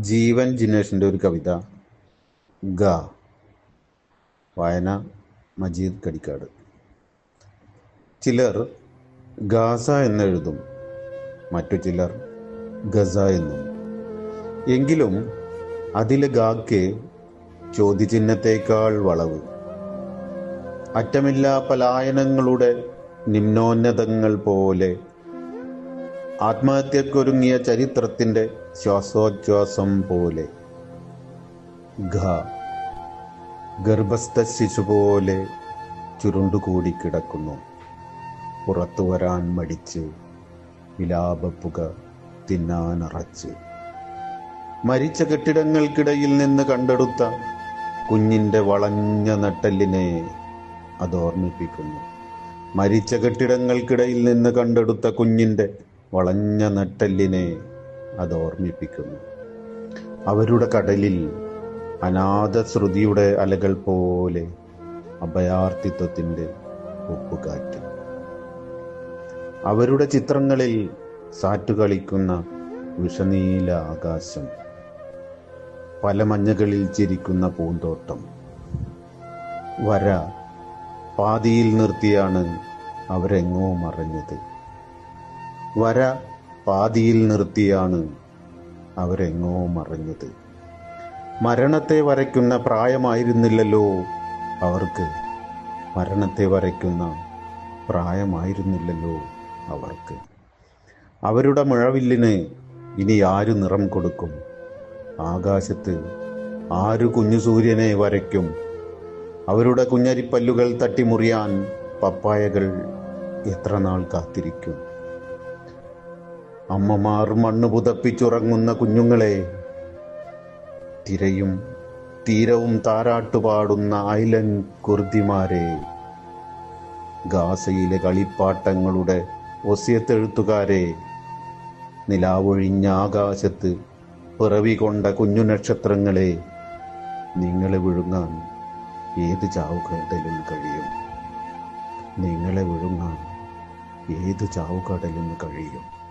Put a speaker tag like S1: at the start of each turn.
S1: ജീവൻ ജിനേഷിന്റെ ഒരു കവിത. ഗ. വായന. മജീദ് കടിക്കാട്. ചിലർ ഗാസ എന്നെഴുതും. മറ്റു ചിലർ ഗസ എന്നും. എങ്കിലും അതിലെ ഗാക്ക് ചോദ്യചിഹ്നത്തേക്കാൾ വളവ്. അറ്റമില്ലാ പലായനങ്ങളുടെ നിമ്നോന്നതങ്ങൾ പോലെ ആത്മഹത്യക്കൊരുങ്ങിയ ചരിത്രത്തിന്റെ ശ്വാസോച്ഛ്വാസം പോലെ. ഘ. ഗർഭസ്ഥ ശിശു പോലെ ചുരുണ്ടുകൂടി കിടക്കുന്നു. പുറത്തു വരാൻ മടിച്ച് വിലാപപ്പുക തിന്നാനറച്ച്. മരിച്ച കെട്ടിടങ്ങൾക്കിടയിൽ നിന്ന് കണ്ടെടുത്ത കുഞ്ഞിന്റെ വളഞ്ഞ നട്ടെല്ലിനെ അതോർമ്മിപ്പിക്കുന്നു. മരിച്ച കെട്ടിടങ്ങൾക്കിടയിൽ നിന്ന് കണ്ടെടുത്ത കുഞ്ഞിന്റെ വളഞ്ഞ നട്ടെല്ലിനെ അത് ഓർമ്മിപ്പിക്കുന്നു. അവരുടെ കടലിൽ അനാഥശ്രുതിയുടെ അലകൾ പോലെ അഭയാർത്ഥിത്വത്തിന്റെ ഉപ്പുകാറ്റ്. അവരുടെ ചിത്രങ്ങളിൽ സാറ്റുകളിക്കുന്ന വിഷനീല ആകാശം പല മഞ്ഞകളിൽ ചിരിക്കുന്ന പൂന്തോട്ടം. വര പാതിയിൽ നിർത്തിയാണ് അവരെങ്ങോ മറഞ്ഞത്. വര പാതിയിൽ നിർത്തിയാണ് അവരെങ്ങോ മറഞ്ഞത്. മരണത്തെ വരയ്ക്കുന്ന പ്രായമായിരുന്നില്ലല്ലോ അവർക്ക്. മരണത്തെ വരയ്ക്കുന്ന പ്രായമായിരുന്നില്ലല്ലോ അവർക്ക്. അവരുടെ മുഴവില്ലിന് ഇനി ആര് നിറം കൊടുക്കും? ആകാശത്ത് ആര് കുഞ്ഞു സൂര്യനെ വരയ്ക്കും? അവരുടെ കുഞ്ഞരിപ്പല്ലുകൾ തട്ടിമുറിയാൻ പപ്പായകൾ എത്ര നാൾ കാത്തിരിക്കും? അമ്മമാർ മണ്ണ് പുതപ്പിച്ചുറങ്ങുന്ന കുഞ്ഞുങ്ങളെ തിരയും തീരവും താരാട്ടുപാടുന്ന ഐലൻ കുർദിമാരെ ഗാസയിലെ കളിപ്പാട്ടങ്ങളുടെ ഒസ്യത്തെഴുത്തുകാരെ നിലാവൊഴിഞ്ഞ ആകാശത്ത് പിറവി കൊണ്ട കുഞ്ഞു നക്ഷത്രങ്ങളെ നിങ്ങളെ വിഴുങ്ങാൻ ഏത് ചാവുകടലും കഴിയും. നിങ്ങളെ വിഴുങ്ങാൻ ഏത് ചാവുകടലും കഴിയും.